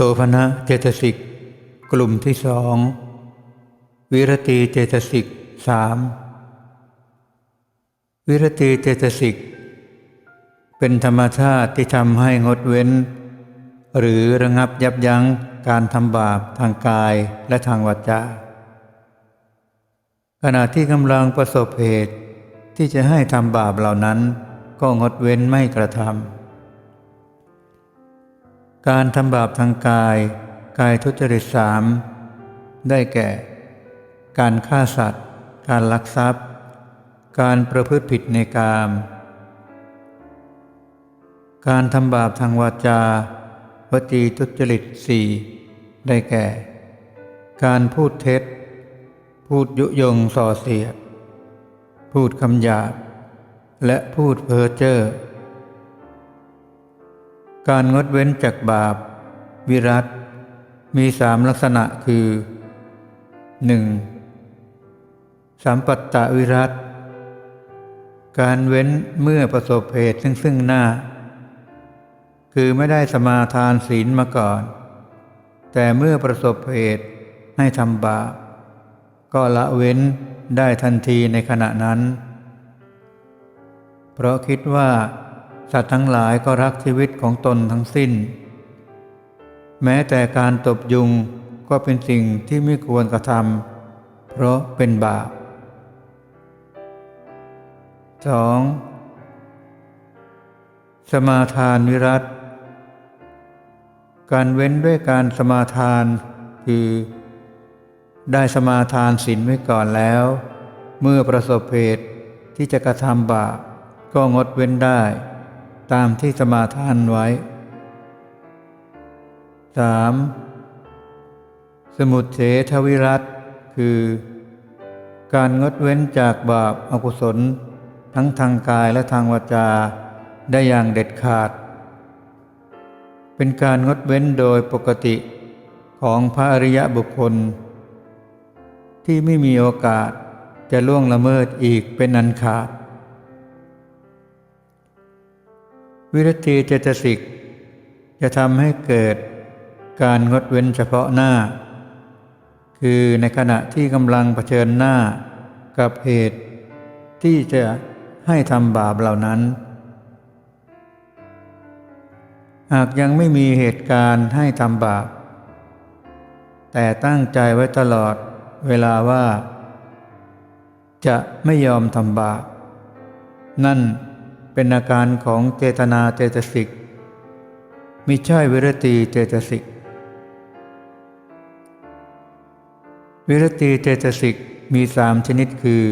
โสภณะเจตสิก กลุ่มที่สอง วิรติเจตสิกสามวิรติเจตสิก เป็นธรรมชาติที่ทำให้งดเว้น หรือระงับยับยั้งการทำบาปทางกายและทางวาจาขณะที่กำลังประสบเหตุที่จะให้ทำบาปเหล่านั้น ก็งดเว้นไม่กระทำ การทำบาปทางกาย กายทุจริตสามได้แก่ การฆ่าสัตว์ การลักทรัพย์ การประพฤติผิดในกาม การทำบาปทางวาจาวจีทุจริตสี่ได้แก่ การพูดเท็จ พูดยุยงส่อเสียด พูดคำหยาบและพูดเพ้อเจ้อ การงดเว้นจากบาป วิรัตมีสามลักษณะคือ 1. สัมปัตตวิรัตการเว้นเมื่อประสบเหตุซึ่งซึ่งหน้า คือไม่ได้สมาทานศีลมาก่อน แต่เมื่อประสบเหตุให้ทำบาป ก็ละเว้นได้ทันทีในขณะนั้น เพราะคิดว่า สัตว์ทั้งหลายก็รักชีวิตของตนทั้งสิ้น แม้แต่การตบยุงก็เป็นสิ่งที่ไม่ควรกระทำเพราะเป็นบาป 2. สมาทานวิรัตการเว้นด้วยการสมาทานคือ ได้สมาทานศีลไว้ก่อนแล้ว เมื่อประสบเหตุที่จะกระทำบาปก็งดเว้นได้ ตามที่สมาทานไว้ 3. สมุทเฉทวิรัตคือ การงดเว้นจากบาปอกุศล ทั้งทางกายและทางวาจาได้อย่างเด็ดขาด เป็นการงดเว้นโดยปกติของพระอริยบุคคล ที่ไม่มีโอกาสจะล่วงละเมิดอีกเป็นอันขาด วิรติเจตสิก จะทำให้เกิดการงดเว้นเฉพาะหน้า คือในขณะที่กำลังเผชิญหน้ากับเหตุที่จะให้ทำบาปเหล่านั้น หากยังไม่มีเหตุการณ์ให้ทำบาป แต่ตั้งใจไว้ตลอดเวลาว่า จะไม่ยอมทำบาป นั่น เป็นอาการของเจตนาเจตสิกมิใช่วิรติเจตสิกวิรติเจตสิกมีสามชนิดคือ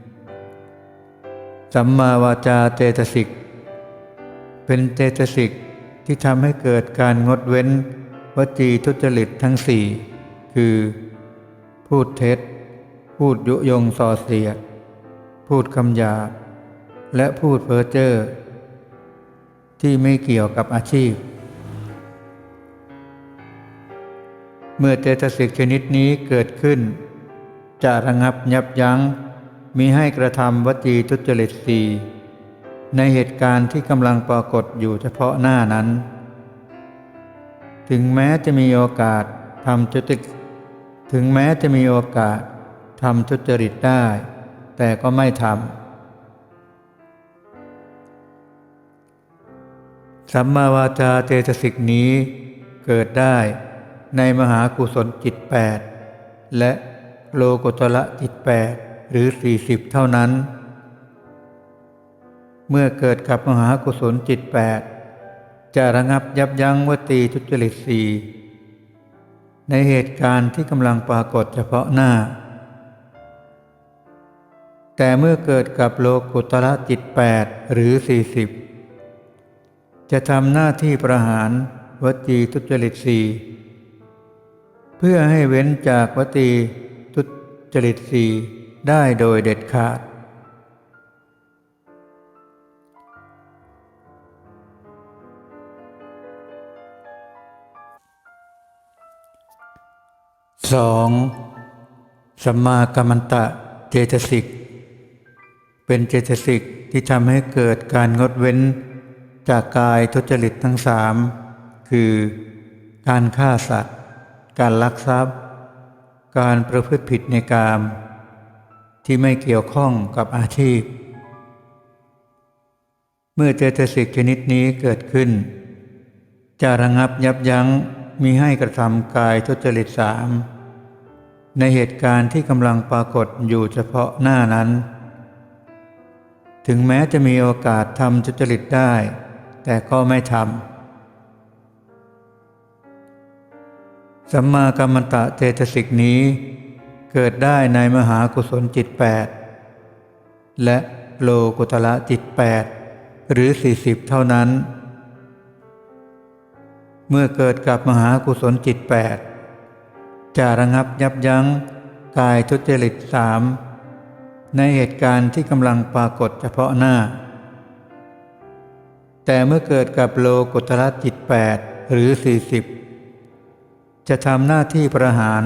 1. สัมมาวาจาเจตสิก เป็นเจตสิกที่ทำให้เกิดการงดเว้นวจีทุจริตทั้งสี่คือ พูดเท็จ พูดยุยงส่อเสียด พูดคำหยาบ และพูดเพ้อเจ้อที่ไม่เกี่ยวกับอาชีพ เมื่อเจตสิกชนิดนี้เกิดขึ้น จะระงับยับยัง้งมีให้กระทำวจีทุจริตสีในเหตุการณ์ที่กำลังปรากฏอยู่เฉพาะหน้านั้น ถึงแม้จะมีโอกาสทำจุติถึงแม้จะมีโอกาสทำทุจริตได้ แต่ก็ไม่ทำ สัมมาวาจาเจตสิกนี้เกิดได้ในมหากุศลจิตแปดและโลกุตละจิตแปดหรือสี่สิบเท่านั้น เมื่อเกิดกับมหากุศลจิตแปดจะระงับยับยั้งวตีทุจริตสีในเหตุการณ์ที่กำลังปรากฏเฉพาะหน้า แต่เมื่อเกิดกับโลกุตละจิตแปดหรือสี่สิบ จะทำหน้าที่ประหารวจีทุจริตสี่เพื่อให้เว้นจากวตีทุจริตสีได้โดยเด็ดขาดสองสัมมากัมมันตะเจตสิก เป็นเจตสิกที่ทำให้เกิดการงดเว้น จากกายทุจริตทั้งสามคือ การฆ่าสัตว์ การลักทรัพย์ การประพฤติผิดในกาม ที่ไม่เกี่ยวข้องกับอาชีพ เมื่อเจตสิกชนิดนี้เกิดขึ้น จะระงับยับยั้งมีให้กระทำกายทุจริตสามในเหตุการณ์ที่กำลังปรากฏอยู่เฉพาะหน้านั้น ถึงแม้จะมีโอกาสทำทุจริตได้ แต่ก็ไม่ทำสัมมากัมมันตะเจตสิกนี้ เกิดได้ในมหากุศลจิตแปดและโลกุตละจิตแปดหรือสี่สิบเท่านั้น เมื่อเกิดกับมหากุศลจิตแปดจะระงับยับยั้งกายทุจริตสามในเหตุการณ์ที่กำลังปรากฏเฉพาะหน้า แต่เมื่อเกิดกับโลกุตระจิตแปดหรือสี่สิบจะทำหน้าที่ประหาร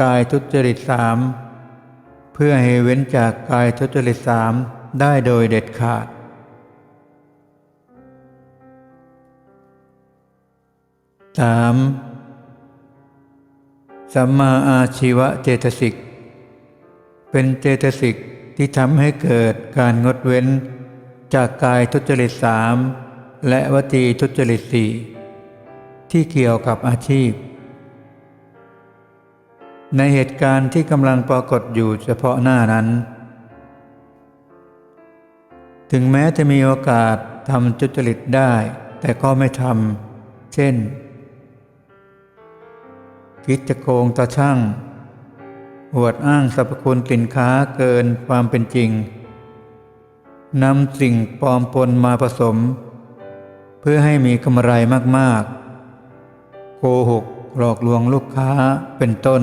กายทุจริตสามเพื่อให้เว้นจากกายทุจริตสามได้โดยเด็ดขาดสามสัมมาอาชีวะเจตสิก เป็นเจตสิกที่ทำให้เกิดการงดเว้น จากกายทุจริตสามและวจีทุจริตสี่ที่เกี่ยวกับอาชีพ ในเหตุการณ์ที่กำลังปรากฏอยู่เฉพาะหน้านั้น ถึงแม้จะมีโอกาสทำทุจริตได้ แต่ก็ไม่ทำเช่น คิดจะโกงตาช่างอวดอ้างสรรพคุณสินค้าเกินความเป็นจริง นำสิ่งปลอมปนมาผสม เพื่อให้มีกำไรมากๆ โกหกหลอกลวงลูกค้าเป็นต้น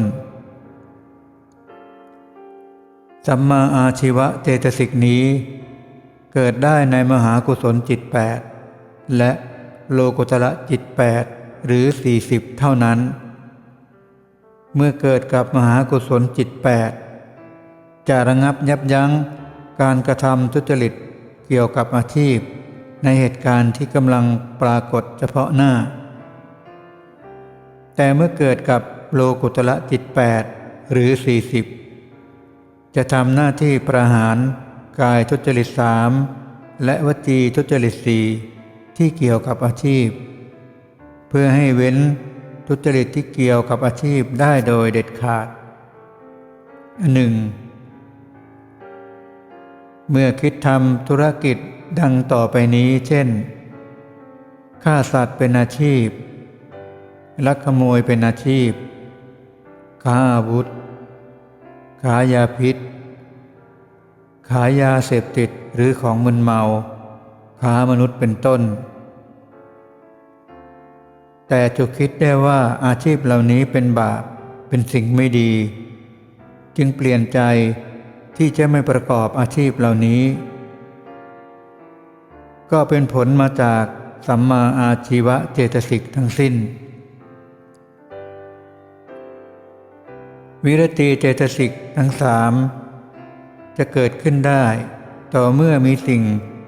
สัมมาอาชีวะเจตสิกนี้ เกิดได้ในมหากุศลจิตแปดและโลกุตระจิตแปดหรือสี่สิบเท่านั้น เมื่อเกิดกับมหากุศลจิตแปดจะระงับยับยั้ง การกระทำทุจริตเกี่ยวกับอาชีพ ในเหตุการณ์ที่กำลังปรากฏเฉพาะหน้า แต่เมื่อเกิดกับโลกุตระจิตแปดหรือสี่สิบจะทำหน้าที่ประหารกายทุจริตสามและวจีทุจริตสี่ที่เกี่ยวกับอาชีพ เพื่อให้เว้นทุจริตที่เกี่ยวกับอาชีพได้โดยเด็ดขาดหนึ่ง เมื่อคิดทำธุรกิจดังต่อไปนี้เช่นฆ่าสัตว์เป็นอาชีพ ลักขโมยเป็นอาชีพ ค้าอาวุธขายยาพิษ ขายยาเสพติดหรือของมึนเมาค้ามนุษย์เป็นต้น แต่จุคิดได้ว่าอาชีพเหล่านี้เป็นบาปเป็นสิ่งไม่ดี จึงเปลี่ยนใจ ที่จะไม่ประกอบอาชีพเหล่านี้ ก็เป็นผลมาจากสัมมาอาชีวะเจตสิกทั้งสิ้น วิรติเจตสิกทั้งสามจะเกิดขึ้นได้ ต่อเมื่อมีสิ่ง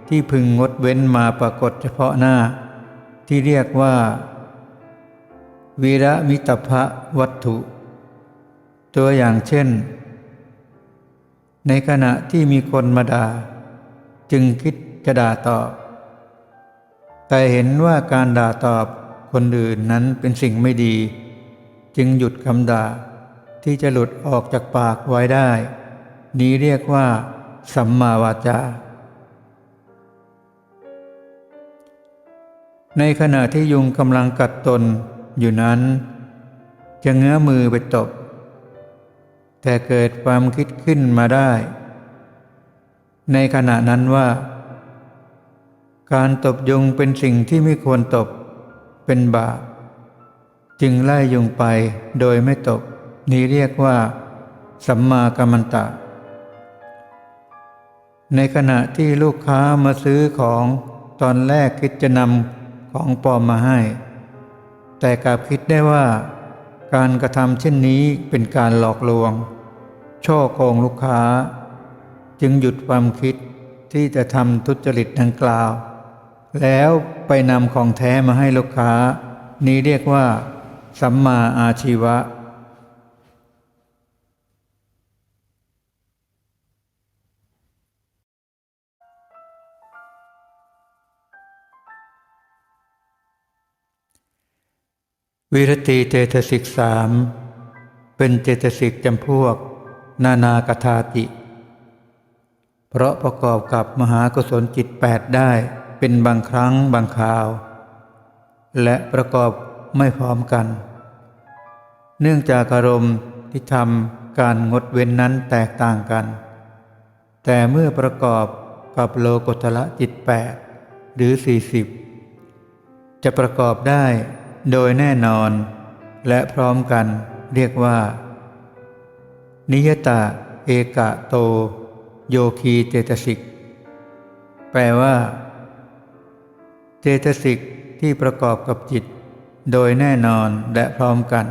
ที่พึงงดเว้นมาปรากฏเฉพาะหน้า ที่เรียกว่า วีระมิตรภะวัตถุ ตัวอย่างเช่น ในขณะที่มีคนมาด่าจึงคิดจะด่าตอบ แต่เห็นว่าการด่าตอบคนอื่นนั้นเป็นสิ่งไม่ดี จึงหยุดคำด่าที่จะหลุดออกจากปากไว้ได้ นี้เรียกว่า สัมมาวาจา ในขณะที่ยุงกำลังกัดตนอยู่นั้น จะเงื้อมือไปตบ แต่เกิดความคิดขึ้นมาได้ ในขณะนั้นว่า การตบยุงเป็นสิ่งที่ไม่ควรตบเป็นบาปจึงไล่ยุงไปโดยไม่ตบ นี้เรียกว่า สัมมากัมมันตะ ในขณะที่ลูกค้ามาซื้อของตอนแรกคิดจะนำของปลอมมาให้ แต่กลับคิดได้ว่า การกระทำเช่นนี้เป็นการหลอกลวง ช่อโกงลูกค้า จึงหยุดความคิดที่จะทำทุจริตดังกล่าว แล้วไปนำของแท้มาให้ลูกค้า นี้เรียกว่า สัมมาอาชีวะ วิรติเจตสิกสามเป็นเจตสิกจำพวก นานากถาติ เพราะประกอบกับมหากุศลจิตแปดได้เป็นบางครั้งบางคราว และประกอบไม่พร้อมกัน เนื่องจากอารมณ์ที่ทำการงดเว้นนั้นแตกต่างกัน แต่เมื่อประกอบกับโลกุตละจิตแปดหรือสี่สิบจะประกอบได้ โดยแน่นอน และพร้อมกันเรียกว่า นิยตาเอกะโต โยคีเจตสิก แปลว่า เจตสิกที่ประกอบกับจิต โดยแน่นอนและพร้อมกัน